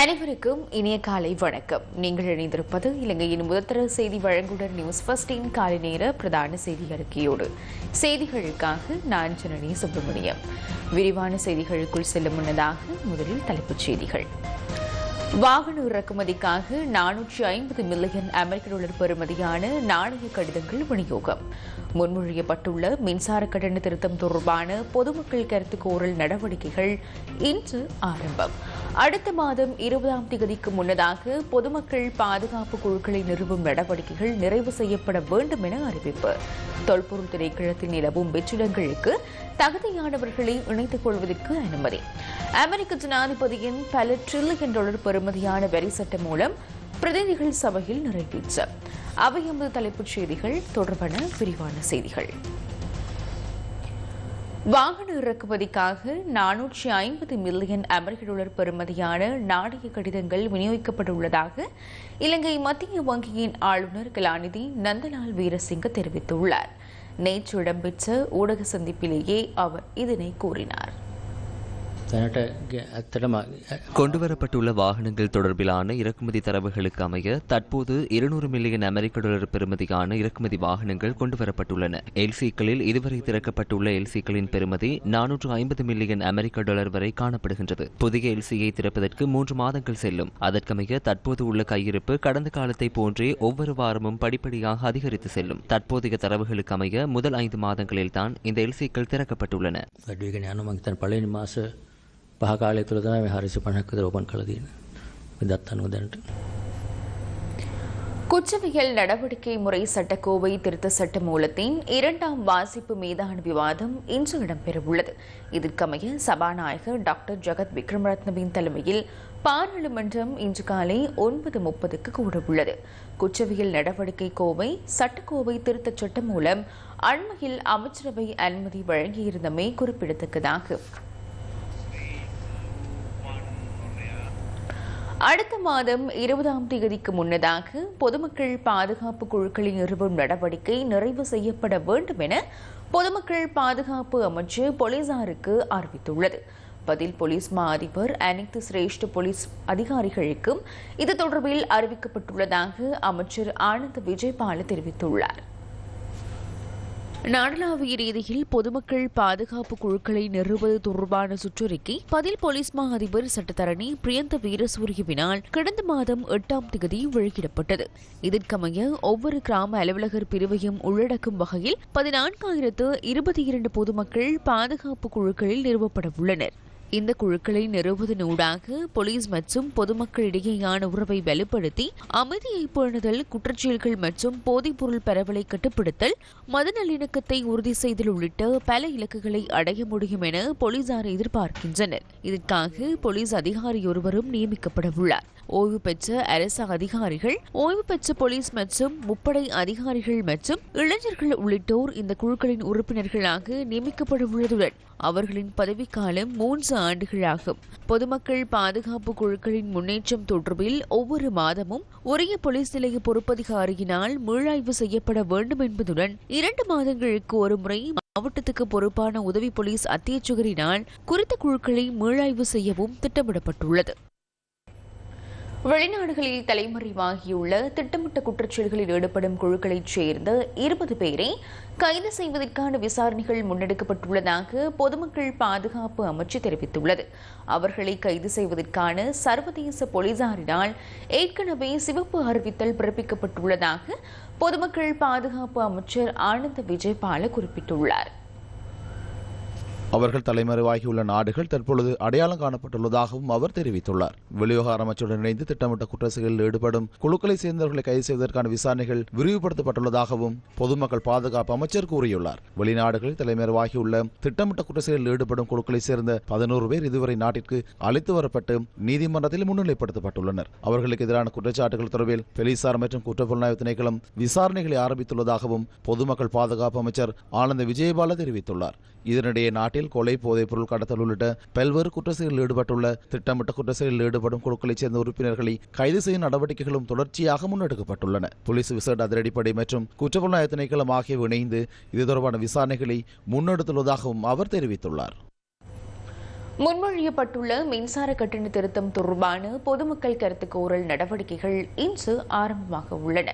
அனைவருக்கும் இனிய காலை வணக்கம். நீங்கள் இணைந்திருப்பது இலங்கையின் முதற்தர செய்தி வழங்குடன் நியூஸ் ஃபர்ஸ்டின் காலை நேர பிரதான செய்தி அறிக்கையோடு செய்திகளுக்காக நான் ஜனனி சுப்பிரமணியம். விரிவான செய்திகளுக்குள் செல்லும் முன்னதாக முதலில் தலைப்புச் செய்திகள். வாகன இறக்குமதிக்காக நானூற்றி ஐம்பது மில்லியன் அமெரிக்க டாலர் பெறுமதியான நாணய கடிதங்கள் விநியோகம். முன்மொழியப்பட்டுள்ள மின்சார கட்டண திருத்தம் தொடர்பான பொதுமக்கள் கருத்து கோரல் நடவடிக்கைகள் இன்று ஆரம்பம். அடுத்த மாதம் இருபதாம் தேதிக்கு முன்னதாக பொதுமக்கள் பாதுகாப்பு குழுக்களை நிறுவும் நடவடிக்கைகள் நிறைவு செய்யப்பட வேண்டும் என அறிவிப்பு. தொல்பொருள் திணைக்களத்தில் நிலவும் வெற்றிடங்களுக்கு தகுதியானவர்களை இணைத்துக் கொள்வதற்கு அனுமதி. அமெரிக்க ஜனாதிபதியின் பல டிரில்லியன் டாலர் பெறுமதியான வரி சட்டம் மூலம் பிரதிநிதிகள் சபையில் நிறைவேற்ற அவை எமது தலைப்புச் செய்திகள் தொடர்பான விரிவான செய்திகள். வாகன இறக்குமதிக்காக நானூற்றி ஐம்பது மில்லியன் அமெரிக்க டாலர் பெறுமதியான நாணய கடிதங்கள் விநியோகிக்கப்பட்டுள்ளதாக இலங்கை மத்திய வங்கியின் ஆளுநர் கலாநிதி நந்தலால் வீரசிங்க தெரிவித்துள்ளார். நேற்று இடம்பெற்ற ஊடக சந்திப்பிலேயே அவர் இதனை கூறினார். கொண்டுவரப்பட்டுள்ள வாகனங்கள் தொடர்பிலான இறக்குமதி தரவுகளுக்கு அமைய தற்போது இருநூறு மில்லியன் அமெரிக்க டாலர் பெறுமதியான இறக்குமதி வாகனங்கள் கொண்டுவரப்பட்டுள்ளன. எல்சிக்களில் இதுவரை திறக்கப்பட்டுள்ள எல்சிக்களின் பெறுமதி நானூற்று ஐம்பது மில்லியன் அமெரிக்க டாலர் வரை காணப்படுகின்றது. புதிய எல்சியை திறப்பதற்கு மூன்று மாதங்கள் செல்லும். அதற்கமைய தற்போது உள்ள கையிருப்பு கடந்த காலத்தை போன்றே ஒவ்வொரு வாரமும் படிப்படியாக அதிகரித்து செல்லும். தற்போதைய தரவுகளுக்கு அமைய முதல் ஐந்து மாதங்களில்தான் இந்த எல்சிக்கள் திறக்கப்பட்டுள்ளன. பழைய மாச පහ කාලය තුළ තමයි මේ හරිසි පණහක්කද ඔපන් කළ දීන දත් අනුව දැනට குற்றவியல் நடவடிக்கை முறை சட்டக்கோவை திருத்த சட்ட மூலத்தின் இரண்டாம் வாசிப்பு மீதான விவாதம் இன்று இடம்பெறவுள்ளது இதற்கமைய சபாநாயகர் டாக்டர் ஜெகத் விக்ரமரத்னவின் தலைமையில் பாராளுமன்றம் இன்று காலை ஒன்பது முப்பதுக்கு கூடவுள்ளது குற்றவியல் நடவடிக்கை கோவை சட்டக்கோவை திருத்தச் சட்டம் மூலம் அண்மையில் அமைச்சரவை அனுமதி வழங்கியிருந்தமை குறிப்பிடத்தக்கதாகும் அடுத்த மாதம் இருபதாம் தேதிக்கு முன்னதாக பொதுமக்கள் பாதுகாப்பு குழுக்களை நிறுவும் நடவடிக்கை நிறைவு செய்யப்பட வேண்டும் என பொதுமக்கள் பாதுகாப்பு அமைச்சு போலீசாருக்கு அறிவித்துள்ளது. பதில் போலீஸ் மா அதிபர் அனைத்து சிரேஷ்ட போலீஸ் அதிகாரிகளுக்கும் இது தொடர்பில் அறிவிக்கப்பட்டுள்ளதாக அமைச்சர் ஆனந்த் விஜயபால தெரிவித்துள்ளார். நாடளாவிய ரீதியில் பொதுமக்கள் பாதுகாப்பு குழுக்களை நிறுவது தொடர்பான சுற்றறிக்கை பதில் போலீஸ் மா அதிபர் சட்டத்தரணி பிரியந்த வீரசூரியவினால் கடந்த மாதம் எட்டாம் தேதி வெளியிடப்பட்டது. இதற்கமைய ஒவ்வொரு கிராம அலுவலகர் பிரிவையும் உள்ளடக்கும் வகையில் பதினான்காயிரத்து இருபத்தி இரண்டு பொதுமக்கள் பாதுகாப்பு குழுக்களில் நிறுவப்பட உள்ளனர். இந்த குழுக்களை நிறுவுவதனூடாக போலீஸ் மற்றும் பொதுமக்களிடையேயான உறவை வலுப்படுத்தி அமைதியை பேணுதல் குற்றச்செயல்கள் மற்றும் போதைப்பொருள் பரவலை கட்டுப்படுத்தல் மத நல்லிணக்கத்தை உறுதி செய்தல் உள்ளிட்ட பல இலக்குகளை அடைய முடியும் என போலீசார் எதிர்பார்க்கின்றனர். இதற்காக போலீஸ் அதிகாரி ஒருவரும் நியமிக்கப்பட உள்ளார் ஓய்வு பெற்ற அரசு அதிகாரிகள் ஓய்வு பெற்ற போலீஸ் மற்றும் முப்படை அதிகாரிகள் மற்றும் இளைஞர்கள் உள்ளிட்டோர் இந்த குழுக்களின் உறுப்பினர்களாக நியமிக்கப்பட உள்ளதுடன் அவர்களின் பதவிக்காலம் மூன்று ஆண்டுகளாகும். பொதுமக்கள் பாதுகாப்பு குழுக்களின் முன்னேற்றம் தொடர்பில் ஒவ்வொரு மாதமும் உரிய போலீஸ் நிலைய பொறுப்பதிகாரியினால் மீளாய்வு செய்யப்பட வேண்டும் என்பதுடன் இரண்டு மாதங்களுக்கு ஒரு முறை மாவட்டத்துக்கு பொறுப்பான உதவி போலீஸ் அத்தியட்சகரினால் குறித்த குழுக்களை மீளாய்வு செய்யவும் திட்டமிடப்பட்டுள்ளது. வெளிநாடுகளில் தலைமறைவாகியுள்ள திட்டமிட்ட குற்றச்செயல்களில் ஈடுபடும் குழுக்களைச் சேர்ந்த இருபது பேரை கைது செய்வதற்கான விசாரணைகள் முன்னெடுக்கப்பட்டுள்ளதாக பொதுமக்கள் பாதுகாப்பு அமைச்சு தெரிவித்துள்ளது. அவர்களை கைது செய்வதற்கான சர்வதேச போலீசாரினால் ஏற்கனவே சிவப்பு அறிவித்தல் பிறப்பிக்கப்பட்டுள்ளதாக பொதுமக்கள் பாதுகாப்பு அமைச்சர் ஆனந்த விஜயபால குறிப்பிட்டுள்ளார். அவர்கள் தலைமறைவாகியுள்ள நாடுகள் தற்பொழுது அடையாளம் காணப்பட்டுள்ளதாகவும் அவர் தெரிவித்துள்ளார். வெளிவிவகார அமைச்சருடன் இணைந்து திட்டமிட்ட குற்ற செயலில் ஈடுபடும் குழுக்களை சேர்ந்தவர்களை கைது செய்வதற்கான விசாரணைகள் விரிவுபடுத்தப்பட்டுள்ளதாகவும் பொதுமக்கள் பாதுகாப்பு அமைச்சர் கூறியுள்ளார். வெளிநாடுகளில் தலைமறைவாகியுள்ள திட்டமிட்ட குற்ற செயலில் ஈடுபடும் குழுக்களை சேர்ந்த பதினோரு பேர் இதுவரை நாட்டிற்கு அழைத்து வரப்பட்டு நீதிமன்றத்தில் முன்னிலைப்படுத்தப்பட்டுள்ளனர். அவர்களுக்கு எதிரான குற்றச்சாட்டுகள் தொடர்பில் போலீசார் மற்றும் குற்றப்புலனாய்வு திணைக்களம் விசாரணைகளை ஆரம்பித்துள்ளதாகவும் பொதுமக்கள் பாதுகாப்பு அமைச்சர் ஆனந்த விஜயபால தெரிவித்துள்ளார். இதனிடையே நாட்டில் கொலை போதைப் பொருள் கடத்தல் உள்ளிட்ட பல்வேறு குற்றச்செயலில் ஈடுபட்டுள்ள திட்டமிட்ட குற்றச்செயலில் ஈடுபடும் குழுக்களைச் சேர்ந்த உறுப்பினர்களை கைது செய்யும் நடவடிக்கைகளும் தொடர்ச்சியாக முன்னெடுக்கப்பட்டுள்ளன. போலீஸ் விசேட அதிரடிப்படை மற்றும் குற்றப்புலனாய்வு திணைக்களம் ஆகியவை இணைந்து இது தொடர்பான விசாரணைகளை முன்னெடுத்துள்ளதாகவும் அவர் தெரிவித்துள்ளார். முன்மொழியப்பட்டுள்ள மின்சார கட்டண திருத்தம் தொடர்பான பொதுமக்கள் கருத்து கோரல் நடவடிக்கைகள் இன்று ஆரம்பமாக உள்ளன.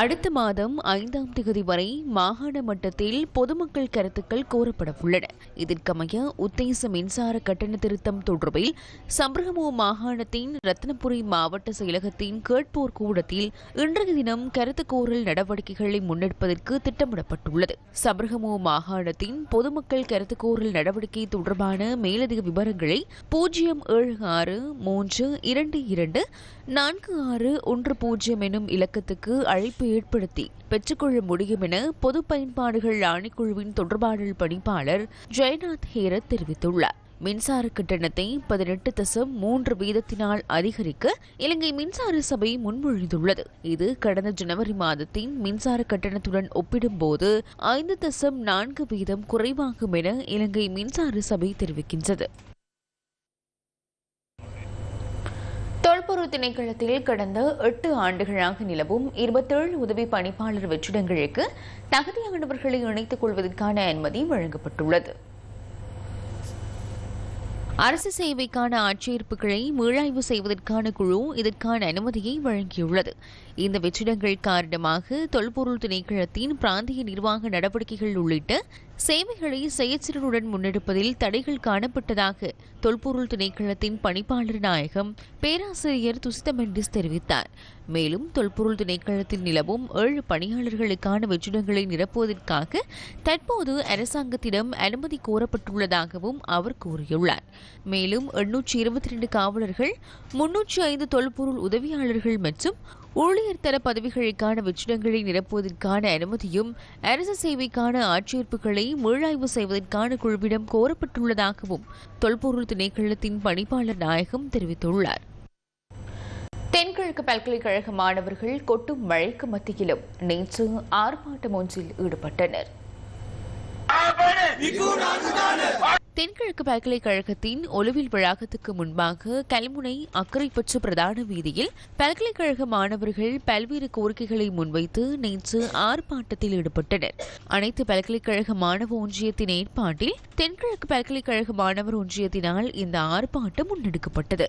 அடுத்த மாதம் ஐந்தாம் தேதி வரை மாகாண மட்டத்தில் பொதுமக்கள் கருத்துக்கள் கோரப்பட உள்ளன. இதற்கமைய உத்தேச மின்சார கட்டண திருத்தம் தொடர்பில் சம்பரகமோ மாகாணத்தின் ரத்னபுரி மாவட்ட செயலகத்தின் கேட்போர் கூடத்தில் இன்றைய தினம் கருத்து கோரல் நடவடிக்கைகளை முன்னெடுப்பதற்கு திட்டமிடப்பட்டுள்ளது. சபரகமோ மாகாணத்தின் பொதுமக்கள் கருத்து கோரல் நடவடிக்கை தொடர்பான மேலதிக விவரங்களை பூஜ்ஜியம் ஏழு ஆறு மூன்று இரண்டு இரண்டு நான்கு ஆறு ஒன்று பூஜ்ஜியம் எனும் இலக்கத்துக்கு அழைப்பு ஏற்படுத்தி பெற்றுக்கொள்ள முடியும் என பொது பயன்பாடுகள் ஆணைக்குழுவின் தொடர்பாடல் பணிப்பாளர் ஜெயநாத் ஹேரத் தெரிவித்துள்ளார். மின்சார கட்டணத்தை பதினெட்டு தசம் மூன்று வீதத்தினால் அதிகரிக்க இலங்கை மின்சார சபை முன்மொழிந்துள்ளது. இது கடந்த ஜனவரி மாதத்தின் மின்சார கட்டணத்துடன் ஒப்பிடும்போது ஐந்து தசம் நான்கு வீதம் குறைவாகும் என இலங்கை மின்சார சபை தெரிவிக்கின்றது. தொல்பொருள் திணைக்களத்தில் கடந்த எட்டு ஆண்டுகளாக நிலவும் இருபத்தேழு உதவி பணிப்பாளர் வெற்றிடங்களுக்கு தகுதியானவர்களை இணைத்துக் கொள்வதற்கான அனுமதி வழங்கப்பட்டுள்ளது. அரசு சேவைக்கான ஆட்சேர்ப்புகளை மீளாய்வு செய்வதற்கான குழு இதற்கான அனுமதியை வழங்கியுள்ளது. இந்த வெற்றிடங்கள் காரணமாக தொல்பொருள் திணைக்களத்தின் பிராந்திய நிர்வாக நடவடிக்கைகள் உள்ளிட்ட சேவைகளை செயற்திறனுடன் முன்னெடுப்பதில் தடைகள் காணப்பட்டதாக தொல்பொருள் திணைக்களத்தின் பணிப்பாளர் நாயகம் பேராசிரியர் துசித மெண்டிஸ் தெரிவித்தார். மேலும் தொல்பொருள் திணைக்களத்தில் நிலவும் ஏழு பணியாளர்களுக்கான வெற்றிடங்களை நிரப்புவதற்காக தற்போது அரசாங்கத்திடம் அனுமதி கோரப்பட்டுள்ளதாகவும் அவர் கூறியுள்ளார். மேலும் எண்ணூற்றி இருபத்தி ரெண்டு காவலர்கள் முன்னூற்றி ஐந்து தொல்பொருள் உதவியாளர்கள் மற்றும் ஊழியர் தர பதவிகளுக்கான வெற்றிடங்களை நிரப்புவதற்கான அனுமதியும் அரசு சேவைக்கான ஆட்சேர்ப்புகளை மீளாய்வு செய்வதற்கான குழுவிடம் கோரப்பட்டுள்ளதாகவும் தொல்பொருள் திணைக்களத்தின் பணிப்பாளர் நாயகம் தெரிவித்துள்ளார். தென்கிழக்கு பல்கலைக்கழக மாணவர்கள் கொட்டும் மழைக்கு மத்தியிலும் நேற்று ஆர்ப்பாட்டம் ஒன்றில் ஈடுபட்டனர். தென்கிழக்கு பல்கலைக்கழகத்தின் ஒலுவில் வளாகத்துக்கு முன்பாக கல்முனை அக்கறைப்பற்று பிரதான வீதியில் பல்கலைக்கழக மாணவர்கள் பல்வேறு கோரிக்கைகளை முன்வைத்து நேற்று ஆர்ப்பாட்டத்தில் ஈடுபட்டனர். அனைத்து பல்கலைக்கழக மாணவ ஒன்றியத்தின் ஏற்பாட்டில் தென்கிழக்கு பல்கலைக்கழக மாணவர் ஒன்றியத்தினால் இந்த ஆர்ப்பாட்டம் முன்னெடுக்கப்பட்டது.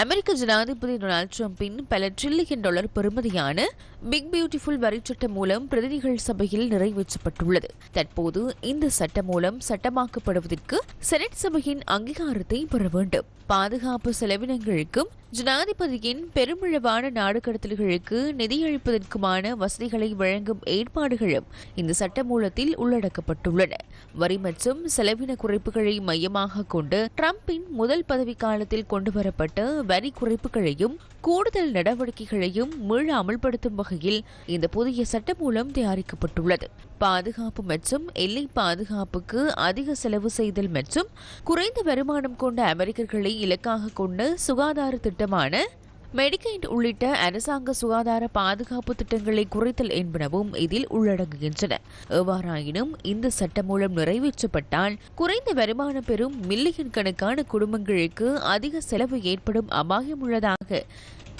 அமெரிக்க ஜனாதிபதி டொனால்டு டிரம்பின் பல டிரில்லியன் டாலர் பெறுமதியான பிக் பியூட்டிஃபுல் வரிச்சட்டம் மூலம் பிரதிநிதிகள் சபையில் நிறைவேற்றப்பட்டுள்ளது. தற்போது இந்த சட்டம் மூலம் சட்டமாக்கப்படுவதற்கு செனட் சபையின் அங்கீகாரத்தை பெற வேண்டும். பாதுகாப்பு செலவினங்களுக்கும் ஜனாதிபதியின் பெருமிழவான நாடு கடத்தல்களுக்கு நிதியளிப்பதற்குமான வசதிகளை வழங்கும் ஏற்பாடுகளும் இந்த சட்டமூலத்தில் உள்ளடக்கப்பட்டுள்ளன. வரி மற்றும் செலவின குறைப்புகளை மையமாக கொண்டு டிரம்பின் முதல் பதவிக்காலத்தில் கொண்டுவரப்பட்ட வரி குறைப்புகளையும் கூடுதல் நடவடிக்கைகளையும் மீள அமல்படுத்தும் வகையில் இந்த புதிய சட்டமூலம் தயாரிக்கப்பட்டுள்ளது. பாதுகாப்பு மற்றும் எல்லை பாதுகாப்புக்கு அதிக செலவு செய்தல் மற்றும் குறைந்த வருமானம் கொண்ட அமெரிக்கர்களை இலக்காக கொண்ட சுகாதார திட்டமான மெடிக்கைட் உள்ளிட்ட அரசாங்க சுகாதார பாதுகாப்பு திட்டங்களை குறைத்தல் என்பனவும் இதில் உள்ளடங்குகின்றன. எவ்வாறாயினும் இந்த சட்டம் மூலம் நிறைவேற்றப்பட்டால் குறைந்த வருமானம் பெறும் மில்லியன் கணக்கான குடும்பங்களுக்கு அதிக செலவு ஏற்படும் அபாயம் உள்ளதாக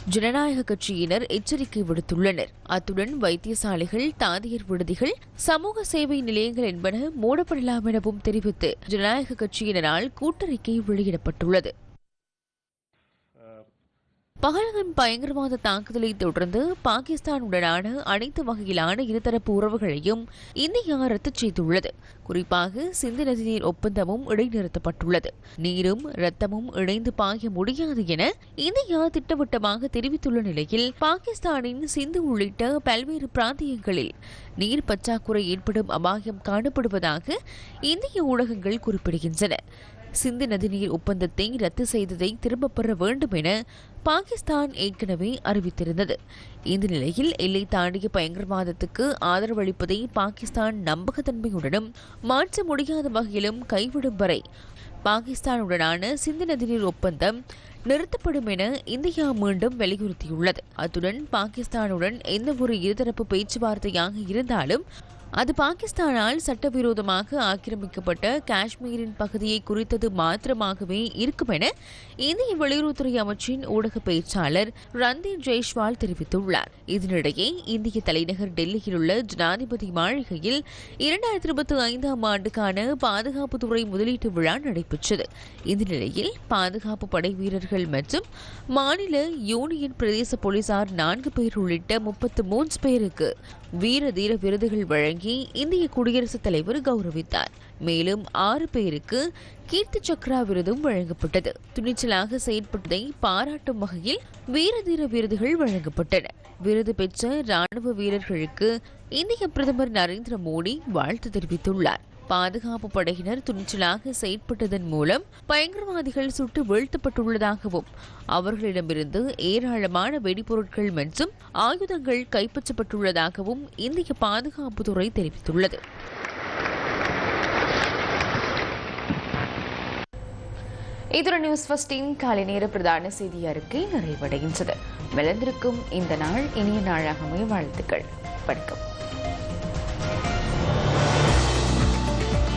ஜனநாயக கட்சியினர் எச்சரிக்கை விடுத்துள்ளனர். அத்துடன் வைத்தியசாலைகள் தாதியர் விடுதிகள் சமூக சேவை நிலையங்கள் என்பன மூடப்படலாம் எனவும் தெரிவித்து ஜனநாயக கட்சியினரால் கூட்டறிக்கை வெளியிடப்பட்டுள்ளது. பகலகன் பயங்கரவாத தாக்குதலை தொடர்ந்து பாகிஸ்தானுடனான அனைத்து வகையிலான இருதரப்பு உறவுகளையும் இந்தியா ரத்து செய்துள்ளது. குறிப்பாக சிந்து நதிநீர் ஒப்பந்தமும் இடைநிறுத்தப்பட்டுள்ளது. நீரும் ரத்தமும் இணைந்து பாய முடியாது என இந்தியா திட்டவட்டமாக தெரிவித்துள்ள நிலையில் பாகிஸ்தானின் சிந்து உள்ளிட்ட பல்வேறு பிராந்தியங்களில் நீர் பற்றாக்குறை ஏற்படும் அபாயம் காணப்படுவதாக இந்திய ஊடகங்கள் குறிப்பிடுகின்றன. சிந்து நதிநீர் ஒப்பந்தத்தை ரத்து செய்ததை திரும்பப் பெற வேண்டும் என பாகிஸ்தான் ஏற்கனவே அறிவித்திருந்தது. இந்த நிலையில் எல்லை தாண்டிய பயங்கரவாதத்துக்கு ஆதரவளிப்பதை பாகிஸ்தான் நம்பகத்தன்மையுடனும் மாற்ற முடியாத வகையிலும் கைவிடும் வரை பாகிஸ்தானுடனான சிந்து நதிநீர் ஒப்பந்தம் நிறுத்தப்படும் என இந்தியா மீண்டும் வலியுறுத்தியுள்ளது. அத்துடன் பாகிஸ்தானுடன் எந்த ஒரு இருதரப்பு பேச்சுவார்த்தையாக இருந்தாலும் அது பாகிஸ்தானால் சட்டவிரோதமாக ஆக்கிரமிக்கப்பட்ட காஷ்மீரின் பகுதியை குறித்தது மாத்திரமாகவே இருக்கும் என இந்திய வெளியுறவுத்துறை அமைச்சின் ஊடக பேச்சாளர் ரந்தீர் ஜெய்ஷ்வால் தெரிவித்துள்ளார். இதனிடையே இந்திய தலைநகர் டெல்லியில் உள்ள ஜனாதிபதி மாளிகையில் இரண்டாயிரத்தி இருபத்தி ஐந்தாம் ஆண்டுக்கான பாதுகாப்புத்துறை முதலீட்டு விழா நடைபெற்றது. இந்த நிலையில் பாதுகாப்பு படை வீரர்கள் மற்றும் மாநில யூனியன் பிரதேச போலீசார் நான்கு பேர் உள்ளிட்ட முப்பத்து மூன்று பேருக்கு வீர தீர விருதுகள் வழங்கி இந்திய குடியரசுத் தலைவர் கௌரவித்தார். மேலும் ஆறு பேருக்கு கீர்த்தி சக்ரா விருதும் வழங்கப்பட்டது. துணிச்சலாக செயற்பட்டதை பாராட்டும் வகையில் வீர தீர விருதுகள் வழங்கப்பட்டன. விருது பெற்ற ராணுவ வீரர்களுக்கு இந்திய பிரதமர் நரேந்திர மோடி வாழ்த்து தெரிவித்துள்ளார். பாதுகாப்பு படையினர் துணிச்சலாக செயற்பட்டதன் மூலம் பயங்கரவாதிகள் சுட்டு வீழ்த்தப்பட்டுள்ளதாகவும் அவர்களிடமிருந்து ஏராளமான வெடிபொருட்கள் மற்றும் ஆயுதங்கள் கைப்பற்றப்பட்டுள்ளதாகவும் இந்திய பாதுகாப்புத்துறை தெரிவித்துள்ளது. இதுடன் நியூஸ் ஃபஸ்டின் காலை நேர பிரதான செய்தி அறிக்கை நிறைவடைகின்றது. வளர்ந்திருக்கும் இந்த நாள் இனிய நாளாகவே வாழ்த்துக்கள். வணக்கம்.